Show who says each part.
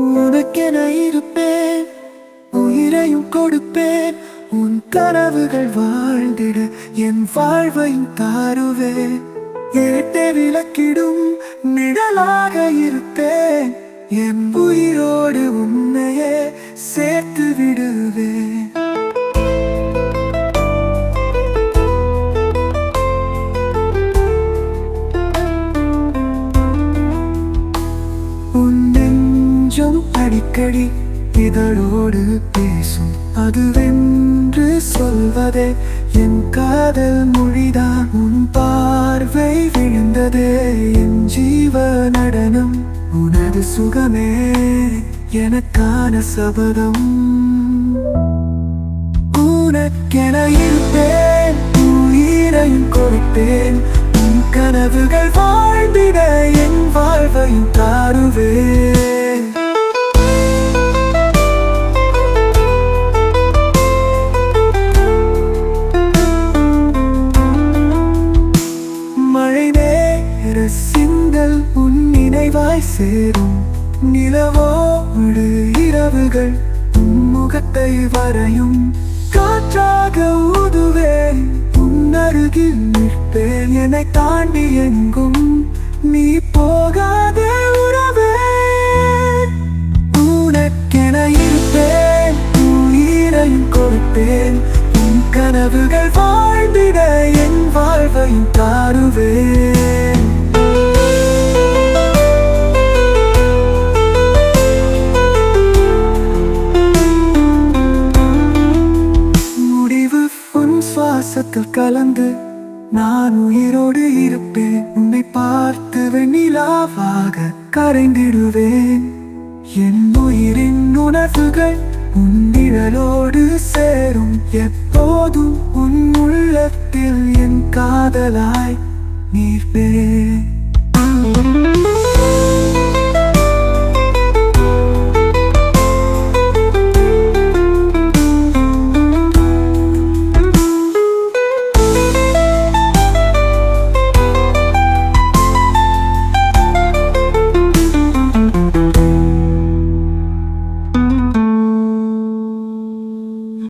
Speaker 1: உனக்கென இருப்பேன் உயிரையும் கொடுப்பேன் உன் கனவுகள் வாழ்ந்திட என் வாழ்வையும் தாருவேன். ஏட்டை விளக்கிடும் நிழலாக இருப்பேன் என் உயிரோடு உன்னையே சேர்த்து விடுவேன். அடிக்கடி இதழோடு பேசும். அதுவென்று சொல்வதே என் காதல் மொழிதான். உன் பார்வை விழுந்ததே என் ஜீவ நடனம். உனது சுகமே எனக்கான சபதம். உனக்கென இருப்பேன் உயிரையும் கொடுப்பேன். உன் கனவுகள் வாழ்ந்திட என் வாழ்வையும் தாருவேன். நினைவாய் சேரும் நிலவோடு இரவுகள் முகத்தை வரையும். காற்றாக ஊதுவேன் உன்னருகில் நிற்பேன். என்னை தாண்டி எங்கும் நீ போகாத உறவே. உனக்கென இருப்பேன் உயிரையும் கொடுப்பேன். உன் கனவுகள் வாழ்ந்திட என் வாழ்வையும் தாருவேன். சுவாசத்தில் கலந்து நான் உயிரோடு இருப்பேன். உன்னை பார்த்து வெண்ணிலாவாக கரைந்திடுவேன். என் உயிரின் உணர்வுகள் உன் நிழலோடு சேரும். எப்போதும் உன் உள்ளத்தில் என் காதலாய் நீர்ப்பேன்